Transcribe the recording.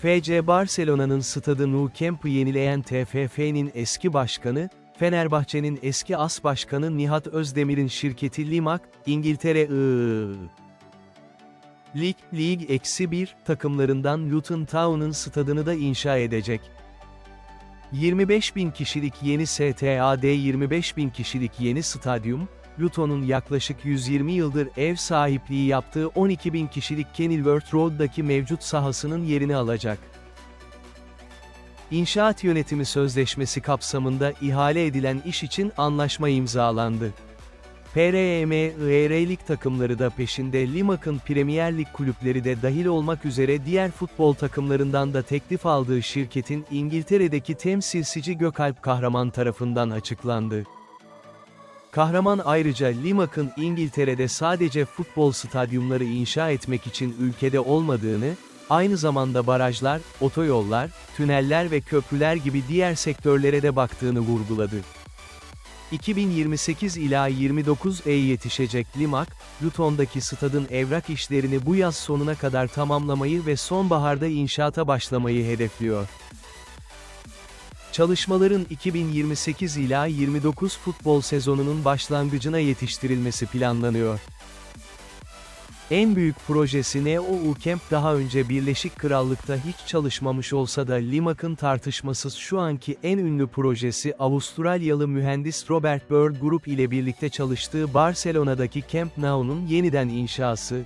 FC Barcelona'nın stadı Nou Camp'ı yenileyen TFF'nin eski başkanı, Fenerbahçe'nin eski as başkanı Nihat Özdemir'in şirketi Limak, İngiltere I. Lig, Lig eksi 1 takımlarından Luton Town'un stadını da inşa edecek. 25 bin kişilik yeni STAD 25 bin kişilik yeni stadyum, Luton'un yaklaşık 120 yıldır ev sahipliği yaptığı 12 bin kişilik Kenilworth Road'daki mevcut sahasının yerini alacak. İnşaat yönetimi sözleşmesi kapsamında ihale edilen iş için anlaşma imzalandı. PRM, IR Lig takımları da peşinde Limak'ın Premier Lig kulüpleri de dahil olmak üzere diğer futbol takımlarından da teklif aldığı şirketin İngiltere'deki temsilcici Gökalp Kahraman tarafından açıklandı. Kahraman ayrıca Limak'ın İngiltere'de sadece futbol stadyumları inşa etmek için ülkede olmadığını, aynı zamanda barajlar, otoyollar, tüneller ve köprüler gibi diğer sektörlere de baktığını vurguladı. 2028 ila 29'e yetişecek Limak, Luton'daki stadın evrak işlerini bu yaz sonuna kadar tamamlamayı ve sonbaharda inşaata başlamayı hedefliyor. Çalışmaların 2028 ila 29 futbol sezonunun başlangıcına yetiştirilmesi planlanıyor. En büyük projesi Neo Camp daha önce Birleşik Krallık'ta hiç çalışmamış olsa da Limak'ın tartışmasız şu anki en ünlü projesi Avustralyalı mühendis Robert Bird Group ile birlikte çalıştığı Barcelona'daki Camp Nou'nun yeniden inşası,